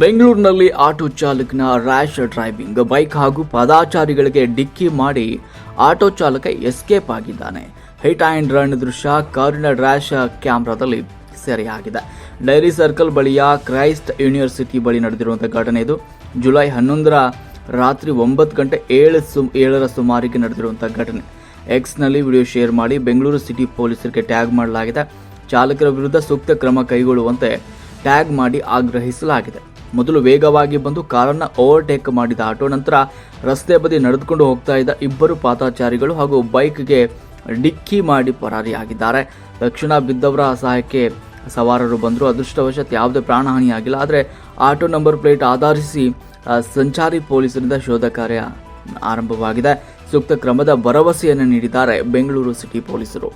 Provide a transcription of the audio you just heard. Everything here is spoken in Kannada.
ಬೆಂಗಳೂರಿನಲ್ಲಿ ಆಟೋ ಚಾಲಕನ ರ್ಯಾಶ್ ಡ್ರೈವಿಂಗ್ ಬೈಕ್ ಹಾಗೂ ಪದಾಚಾರಿಗಳಿಗೆ ಡಿಕ್ಕಿ ಮಾಡಿ ಆಟೋ ಚಾಲಕ ಎಸ್ಕೇಪ್ ಆಗಿದ್ದಾನೆ. ಹಿಟ್ ಆ್ಯಂಡ್ ರನ್ ದೃಶ್ಯ ಕಾರಿನ ರ್ಯಾಶ್ ಕ್ಯಾಮ್ರಾದಲ್ಲಿ ಸೆರೆಯಾಗಿದೆ. ಡೈರಿ ಸರ್ಕಲ್ ಬಳಿಯ ಕ್ರೈಸ್ಟ್ ಯೂನಿವರ್ಸಿಟಿ ಬಳಿ ನಡೆದಿರುವಂಥ ಘಟನೆ ಇದು. ಜುಲೈ ಹನ್ನೊಂದರ ರಾತ್ರಿ ಒಂಬತ್ತು ಗಂಟೆ ಏಳು ಸು ಏಳರ ಸುಮಾರಿಗೆ ನಡೆದಿರುವಂಥ ಘಟನೆ. ಎಕ್ಸ್ನಲ್ಲಿ ವಿಡಿಯೋ ಶೇರ್ ಮಾಡಿ ಬೆಂಗಳೂರು ಸಿಟಿ ಪೊಲೀಸರಿಗೆ ಟ್ಯಾಗ್ ಮಾಡಲಾಗಿದೆ. ಚಾಲಕರ ವಿರುದ್ಧ ಸೂಕ್ತ ಕ್ರಮ ಕೈಗೊಳ್ಳುವಂತೆ ಟ್ಯಾಗ್ ಮಾಡಿ ಆಗ್ರಹಿಸಲಾಗಿದೆ. ಮೊದಲು ವೇಗವಾಗಿ ಬಂದು ಕಾರನ್ನು ಓವರ್ಟೇಕ್ ಮಾಡಿದ ಆಟೋ ನಂತರ ರಸ್ತೆ ಬದಿ ನಡೆದುಕೊಂಡು ಹೋಗ್ತಾ ಇದ್ದ ಇಬ್ಬರು ಪಾತಾಚಾರಿಗಳು ಹಾಗೂ ಬೈಕ್ಗೆ ಡಿಕ್ಕಿ ಮಾಡಿ ಪರಾರಿಯಾಗಿದ್ದಾರೆ. ತಕ್ಷಣ ಬಿದ್ದವರ ಸಹಾಯಕ್ಕೆ ಸವಾರರು ಬಂದರು ಅದೃಷ್ಟವಶಾತ್ ಯಾವುದೇ ಪ್ರಾಣಹಾನಿಯಾಗಿಲ್ಲ. ಆದರೆ ಆಟೋ ನಂಬರ್ ಪ್ಲೇಟ್ ಆಧರಿಸಿ ಸಂಚಾರಿ ಪೊಲೀಸರಿಂದ ಶೋಧ ಕಾರ್ಯ ಆರಂಭವಾಗಿದೆ. ಸೂಕ್ತ ಕ್ರಮದ ಭರವಸೆಯನ್ನು ನೀಡಿದ್ದಾರೆ ಬೆಂಗಳೂರು ಸಿಟಿ ಪೊಲೀಸರು.